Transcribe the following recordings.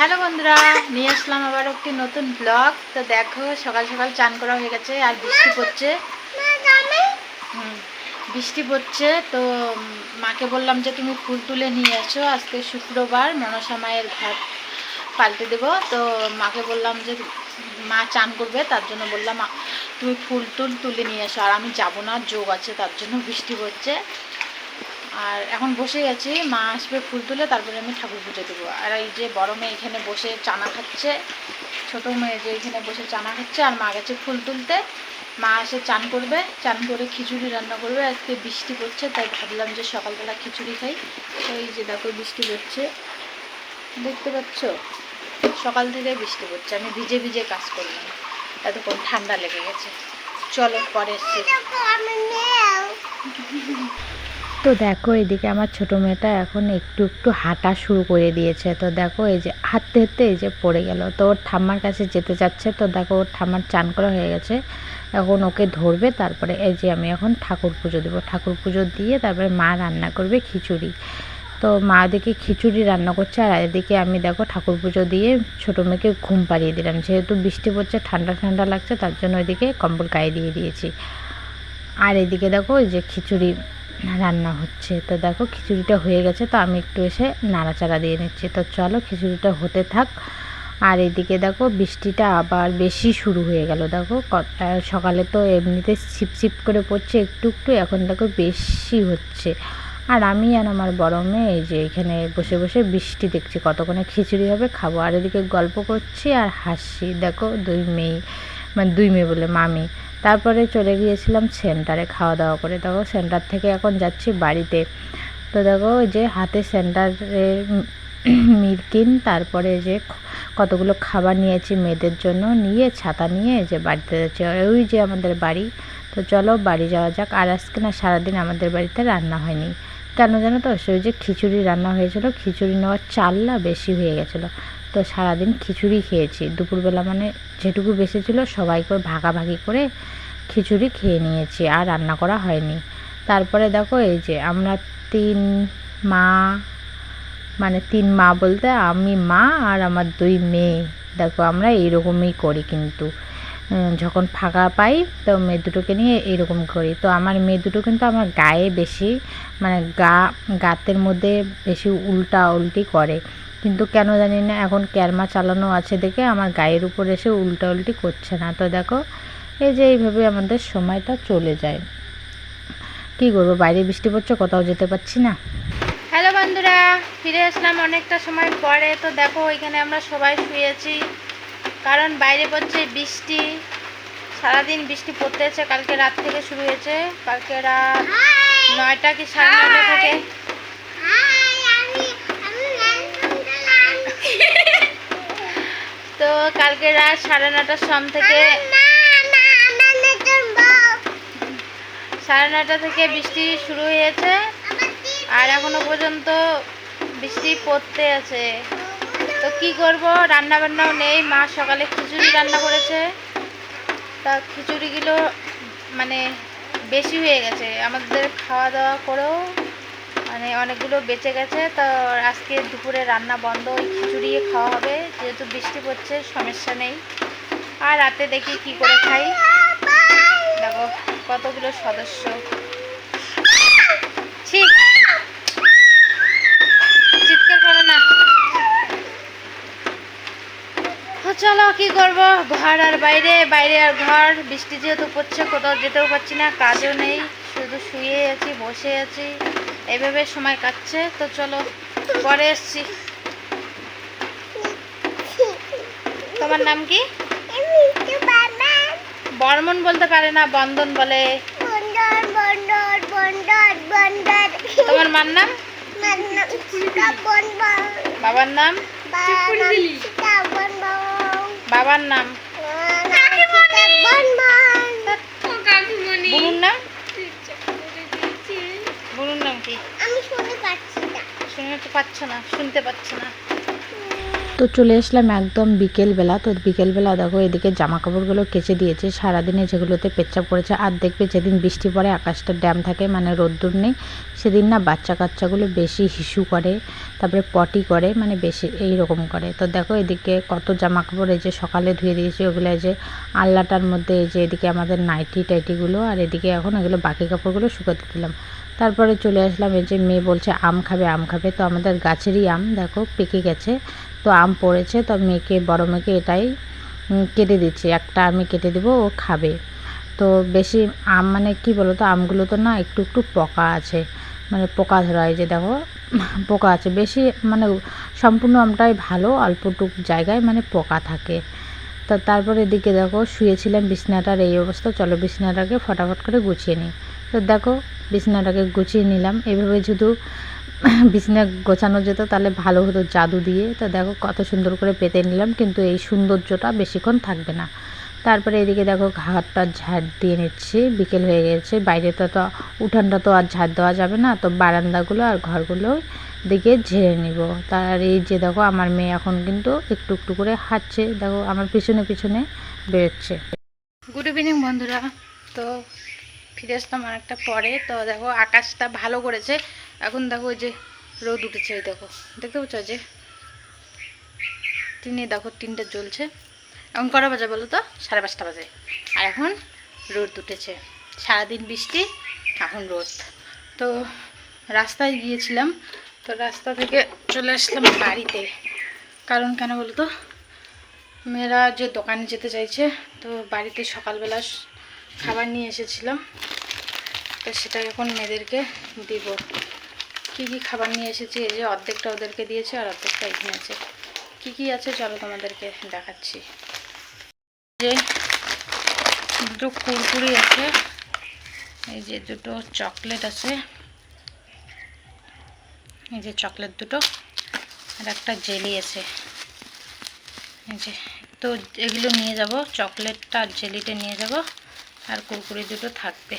Hello বন্ধুরা নিয়ে আসলাম আবার একটি নতুন ব্লগ তো দেখো সকাল সকাল চান করা হয়ে গেছে আর বৃষ্টি পড়ছে। হুম, বৃষ্টি পড়ছে তো মাকে বললাম যে তুমি ফুল তুলে নিয়ে এসো। আজকে শুক্রবার মনসা মায়ের ঘর পাল্টে দেবো। তো মাকে বললাম যে মা চান করবে তার জন্য বললাম "মা, তুমি ফুল টুল তুলে নিয়ে এসো। আর আমি যাব না যোগ আছে তার জন্য বৃষ্টি পড়ছে। আর এখন বসে আছি মা আসবে ফুল তুলে তারপরে আমি ঠাকুর পুজো দেবো। আর এই যে বড় মেয়ে এখানে বসে চানা খাচ্ছে ছোটো মেয়ে যে এখানে বসে চানা খাচ্ছে আর মা গেছে ফুল তুলতে। মা এসে চান করবে চান করে খিচুড়ি রান্না করবে আজকে বৃষ্টি পড়ছে তাই ভাবলাম যে সকালবেলা খিচুড়ি খাই। তো এই যে দেখো বৃষ্টি পড়ছে। দেখতে পাচ্ছ? সকাল থেকে বৃষ্টি পড়ছে আমি ভিজে ভিজে কাজ করলাম। এতক্ষণ ঠান্ডা লেগে গেছে। চলো পরে এসছি তো দেখো এদিকে আমার ছোট মেয়েটা এখন একটু একটু হাঁটা শুরু করে দিয়েছে। তো দেখো এই যে হাঁটতে হাঁটতে এই যে পড়ে গেল। তো ওর ঠাম্মার কাছে যেতে যাচ্ছে তো দেখো ওর ঠাম্মার চান করা হয়ে গেছে। এখন ওকে ধরবে। তারপরে এই যে আমি এখন ঠাকুর পুজো দেবো। ঠাকুর পুজো দিয়ে তারপরে মা রান্না করবে খিচুড়ি। তো মা এদিকে খিচুড়ি রান্না করছে। আর এদিকে আমি দেখো ঠাকুর পুজো দিয়ে ছোটো মেয়েকে ঘুম পাড়িয়ে দিলাম। যেহেতু বৃষ্টি পড়ছে, ঠান্ডা ঠান্ডা লাগছে, তার জন্য ওইদিকে কম্বল গায়ে দিয়ে দিয়েছি। আর এদিকে দেখো ওই যে খিচুড়ি রান্না হচ্ছে। তো দেখো, খিচুড়িটা হয়ে গেছে, তো আমি একটু এসে নাড়াচাড়া দিয়ে নিচ্ছি। তো চলো, খিচুড়িটা হতে থাক। আর এদিকে দেখো, বৃষ্টিটা আবার বেশি শুরু হয়ে গেল। দেখো সকালে তো এমনিতে ছিপ ছিপ করে পড়ছে, একটু একটু, এখন দেখো বেশি হচ্ছে। আর আমি আর আমার বড় মেয়ে এই যে এখানে বসে বসে বৃষ্টি দেখছি কতক্ষণে খিচুড়ি হবে খাব। আর এদিকে গল্প করছি আর হাসছি দেখো, দুই মেয়ে মানে দুই মেয়ে বলে মামি। তারপরে চলে গিয়েছিলাম সেন্টারে খাওয়া দাওয়া করে। দেখো সেন্টার থেকে এখন যাচ্ছি বাড়িতে। তো দেখো যে হাতে সেন্টারে মিরকিন, তারপরে যে কতগুলো খাবার নিয়েছি মেয়েদের জন্য, নিয়ে ছাতা নিয়ে যে বাড়িতে যাচ্ছি। ওই যে আমাদের বাড়ি, তো চলো বাড়ি যাওয়া যাক। আর আজকে না সারাদিন আমাদের বাড়িতে রান্না হয়নি। কেন জানো তো? সেই যে খিচুড়ি রান্না হয়েছিল, খিচুড়ি নেওয়ার চাল না বেশি হয়ে গেছিল। তো সারাদিন খিচুড়ি খেয়েছি। দুপুরবেলা মানে যেটুকু বেশি ছিল সবাই করে ভাগাভাগি করে খিচুড়ি খেয়ে নিয়েছি, আর রান্না করা হয়নি। তারপরে দেখো এই যে আমরা তিন মা মানে তিন মা বলতে আমি মা আর আমার দুই মেয়ে। দেখো আমরা এইরকমই করি কিন্তু। যখন ফাঁকা পাই তো মেয়ে দুটোকে নিয়ে এইরকম করি। তো আমার মেয়ে দুটো কিন্তু আমার গায়ে বেশি মানে গা, গাতের মধ্যে বেশি উল্টা উল্টি করে। কিন্তু কেন জানি না এখন ক্যারমা চালানো আছে দেখে আমার গায়ের উপর এসে উল্টা উল্টি করছে না। তো দেখো এই যে এইভাবে আমাদের সময়টা চলে যায়। কী করব বাইরে বৃষ্টি পড়ছে কোথাও যেতে পারছি না। হ্যালো বন্ধুরা ফিরে আসলাম অনেকটা সময় পরে। তো দেখো ওইখানে আমরা সবাই শুয়েছি কারণ বাইরে পড়ছে বৃষ্টি। সারাদিন বৃষ্টি পড়তেছে কালকে রাত থেকে শুরু হয়েছে। কালকে রাত নয়টা কি সাড়ে নয়টা থেকে? তো কালকে রাত সাড়ে নটার সম থেকে সাড়ে নটা থেকে বৃষ্টি শুরু হয়েছে। আর এখনও পর্যন্ত বৃষ্টি পড়তে আছে। তো কি করব? রান্না বান্নাও নেই। মা সকালে খিচুড়ি রান্না করেছে। তা খিচুড়িগুলো মানে বেশি হয়ে গেছে। আমাদের খাওয়া দাওয়া করেও মানে অনেকগুলো বেঁচে গেছে। তো আজকে দুপুরে রান্না বন্ধ ওই খিচুড়ি খাওয়া হবে। যেহেতু বৃষ্টি পড়ছে, সমস্যা নেই। আর রাতে দেখি কি করে খাই। দেখো, কতগুলো সদস্য। ঠিক চিৎকার করো না। চলো, কি করব? ঘর আর বাইরে বাইরে আর ঘর। বৃষ্টি যেহেতু পড়ছে, কোথাও যেতেও পারছি না, কাজও নেই। শুধু শুয়ে আছি, বসে আছি। এইভাবে সময় কাটছে তো চলো পরে এসছি। তোমার নাম কি? বর্মন বলতে পারে না বন্ধন বলে। তোমার মার নাম? বাবার নাম? বাবার নাম? বুনুর নাম? বুনুর আমি শুনতে পাচ্ছি না। শুনতে পাচ্ছ না শুনতে পাচ্ছ না। তো চলে আসলাম একদম বিকেলবেলা। তো বিকেলবেলা দেখো এদিকে জামা কাপড়গুলো কেচে দিয়েছে। সারাদিনে যেগুলোতে পেচ্ছাপ পড়েছে আর দেখবে যেদিন বৃষ্টি পড়ে আকাশটা ড্যাম থাকে মানে রোদ্দুর নেই সেদিন না বাচ্চা কাচ্চাগুলো বেশি হিসু করে তারপরে পটি করে মানে বেশি এই রকম করে। তো দেখো এদিকে কত জামা কাপড় এই যে সকালে ধুয়ে দিয়েছি ওগুলো এই যে আল্লাটার মধ্যে এই যে এদিকে আমাদের নাইটি টাইটিগুলো আর এদিকে এখন এগুলো বাকি কাপড়গুলো শুকাতে দিলাম। তারপরে চলে আসলাম, এই যে মেয়ে বলছে আম খাবে আম খাবে। তো আমাদের গাছেরই আম, দেখো, পেকে গেছে। তো আম পড়েছে, তো মেয়েকে, বড় মেয়েকে এটাই কেটে দিচ্ছি। একটা আমি কেটে দেবো, ও খাবে। তো বেশি আম মানে কি বলো তো আমগুলো তো না একটু একটু পোকা আছে। মানে পোকা ধরা যে দেখো, পোকা আছে। বেশি মানে সম্পূর্ণ আমটাই ভালো, অল্পটুক জায়গায় মানে পোকা থাকে। তো তারপরে এদিকে দেখো, শুয়েছিলাম বিছনাটার এই অবস্থা। চলো বিছনাটাকে ফটাফট করে গুছিয়ে নিই। তো দেখো বিছনাটাকে গুছিয়ে নিলাম। এভাবে শুধু বিছনা গোছানো যেত, তাহলে ভালো হতো জাদু দিয়ে। তো দেখো কত সুন্দর করে পেতে নিলাম, কিন্তু এই সৌন্দর্যটা বেশিক্ষণ থাকবে না। তারপরে এদিকে দেখো ঘাটটা ঝাড় দিয়ে নিচ্ছি। বিকেল হয়ে গেছে, বাইরে তো তো উঠানটা তো আর ঝাড় দেওয়া যাবে না। তো বারান্দাগুলো আর ঘরগুলো দিকে ঝেড়ে নিব। তার এই যে দেখো আমার মেয়ে এখন কিন্তু একটু একটু করে হাঁটছে। দেখো আমার পিছনে পিছনে বেরোচ্ছে। গুড ইভিনিং বন্ধুরা। তো ফিরে আসলাম অনেকটা পরে। তো দেখো, আকাশটা ভালো করেছে। এখন দেখো যে রোদ উঠেছে ওই দেখো। দেখতে পাচ্ছ যে? টিনে দেখো, তিনটে জ্বলছে। এখন কটা বাজে বলো তো? সাড়ে পাঁচটা বাজে। আর এখন রোদ উঠেছে। সারাদিন বৃষ্টি, এখন রোদ। তো রাস্তায় গিয়েছিলাম। তো রাস্তা থেকে চলে আসলাম বাড়িতে। কারণ কেন বলো তো? মেয়েরা যে দোকানে যেতে চাইছে, তো বাড়িতে সকালবেলা খাবার নিয়ে এসেছিলাম। তো সেটা এখন মেয়েদেরকে দিব। কি কি খাবার নিয়ে এসেছি? এই যে অর্ধেকটা ওদেরকে দিয়েছে আর অর্ধেকটা এখানে আছে। কি কি আছে চলো তোমাদেরকে দেখাচ্ছি। যে দুটো কুরকুরি আছে, এই যে দুটো চকলেট আছে, এই যে চকলেট দুটো, আর একটা জেলি আছে। এই যে তো এগুলো নিয়ে যাব, চকলেটটা আর জেলিটা নিয়ে যাব। আর কুরকুরি দুটো থাকবে।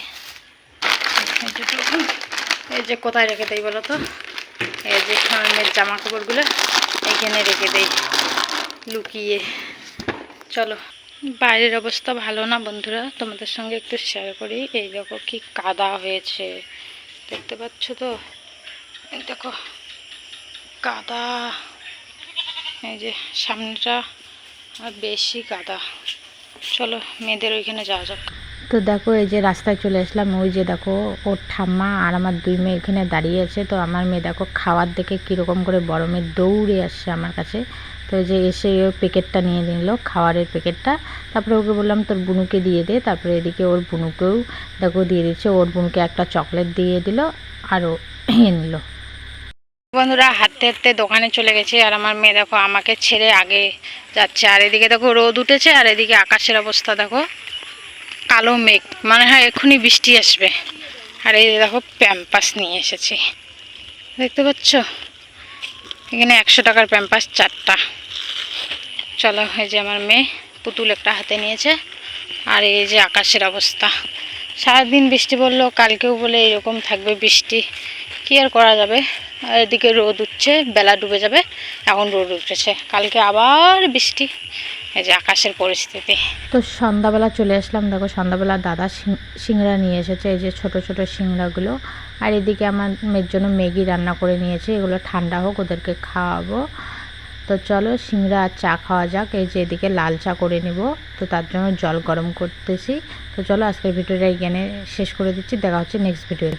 এই দুটো এই যে কোথায় রেখে দেয় বলো তো? এই যে মেয়ের জামা কাপড়গুলো এখানে রেখে দেই। লুকিয়ে। চলো, বাইরের অবস্থা ভালো না বন্ধুরা? তোমাদের সঙ্গে একটু শেয়ার করি। এই দেখো কি কাদা হয়েছে। দেখতে পাচ্ছ তো? এই দেখো, কাদা। এই যে সামনেটা বেশি কাদা। চলো, মেয়েদের ওইখানে যাওয়া যাক। তো দেখো, এই যে রাস্তায় চলে আসলাম, ওই যে দেখো, ওর ঠাম্মা আর আমার দুই মেয়ে এখানে দাঁড়িয়ে আছে। তো আমার মেয়ে দেখো, খাওয়ার দেখে কীরকম করে বড় মেয়ে দৌড়ে আসছে আমার কাছে। তো যে এসে ওই প্যাকেটটা নিয়ে নিল, খাওয়ারের প্যাকেটটা। তারপরে ওকে বললাম, তোর বুনুকে দিয়ে দে। তারপরে এদিকে ওর বুনুকেও দেখো দিয়ে দিচ্ছে। ওর বুনুকে একটা চকলেট দিয়ে দিল আর ও নিয়ে নিল। বন্ধুরা, হাঁটতে হাঁটতে দোকানে চলে গেছে আর আমার মেয়ে দেখো, আমাকে ছেড়ে আগে যাচ্ছে। আর এদিকে দেখো, রোদ উঠেছে আর এদিকে আকাশের অবস্থা দেখো। কালো মেঘ, মনে হয় এক্ষুনি বৃষ্টি আসবে। আর এই দেখো, প্যাম্পাস নিয়ে এসেছি। দেখতে পাচ্ছ? এখানে একশো টাকার প্যাম্পাস, চারটা। চলো, এই যে আমার মেয়ে পুতুল একটা হাতে নিয়েছে। আর এই যে আকাশের অবস্থা। সারাদিন বৃষ্টি পড়ল, কালকেও বলে এরকম থাকবে বৃষ্টি। কি আর করা যাবে? আর এদিকে রোদ উঠছে, বেলা ডুবে যাবে, এখন রোদ উঠেছে। কালকে আবার বৃষ্টি। এই যে আকাশের পরিস্থিতি। তো সন্ধ্যাবেলা চলে আসলাম, দেখো সন্ধ্যাবেলা দাদা সিংড়া নিয়ে এসেছে, এই যে ছোট ছোট সিংড়াগুলো। আর এদিকে আমার মেয়ের জন্য ম্যাগি রান্না করে নিয়েছে, এগুলো ঠান্ডা হোক, ওদেরকে খাওয়াবো। তো চলো সিংড়া আর চা খাওয়া যাক, এই যে এদিকে লাল চা করে নিব, তো তার জন্য জল গরম করতেছি। তো চলো আজকের ভিডিওটা এখানে শেষ করে দিচ্ছি, দেখা হচ্ছে নেক্সট ভিডিও